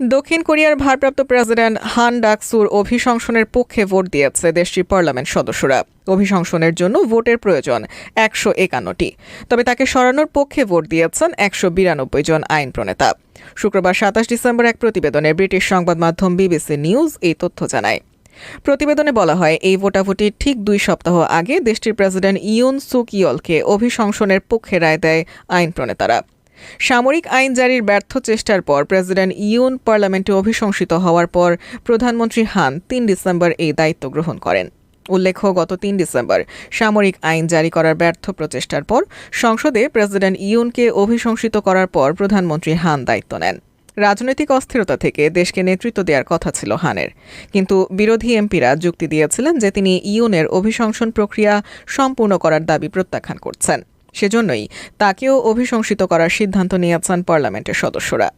দক্ষিণ কোরিয়ার ভারপ্রাপ্ত প্রেসিডেন্ট হান ডাকসুর অভিশংসনের পক্ষে ভোট দিয়েছে দেশটির পার্লামেন্ট সদস্যরা। অভিশংসনের জন্য ভোটের প্রয়োজন একশো একান্নটি। তবে তাকে সরানোর পক্ষে ভোট দিয়েছেন একশো বিরানব্বই জন আইন প্রণেতা। শুক্রবার সাতাশ ডিসেম্বর এক প্রতিবেদনে ব্রিটিশ সংবাদ মাধ্যম বিবিসি নিউজ এই তথ্য জানায়। প্রতিবেদনে বলা হয়, এই ভোটাভুটির ঠিক দুই সপ্তাহ আগে দেশটির প্রেসিডেন্ট ইউন সুক ইয়লকে অভিশংসনের পক্ষে রায় দেয় আইন প্রণেতারা। সামরিক আইন জারির ব্যর্থ চেষ্টার পর প্রেসিডেন্ট ইউন পার্লামেন্টে অভিশংসিত হওয়ার পর প্রধানমন্ত্রী হান তিন ডিসেম্বর এই দায়িত্ব গ্রহণ করেন। উল্লেখ্য, গত তিন ডিসেম্বর সামরিক আইন জারি করার ব্যর্থ প্রচেষ্টার পর সংসদে প্রেসিডেন্ট ইউনকে অভিশংসিত করার পর প্রধানমন্ত্রী হান দায়িত্ব নেন। রাজনৈতিক অস্থিরতা থেকে দেশকে নেতৃত্ব দেওয়ার কথা ছিল হানের। কিন্তু বিরোধী এমপিরা যুক্তি দিয়েছিলেন যে তিনি ইউনের অভিশংসন প্রক্রিয়া সম্পূর্ণ করার দাবি প্রত্যাখ্যান করছেন। সেজন্যই তাকেও অভিশংসিত করার সিদ্ধান্ত নিয়েছেন পার্লামেন্টের সদস্যরা।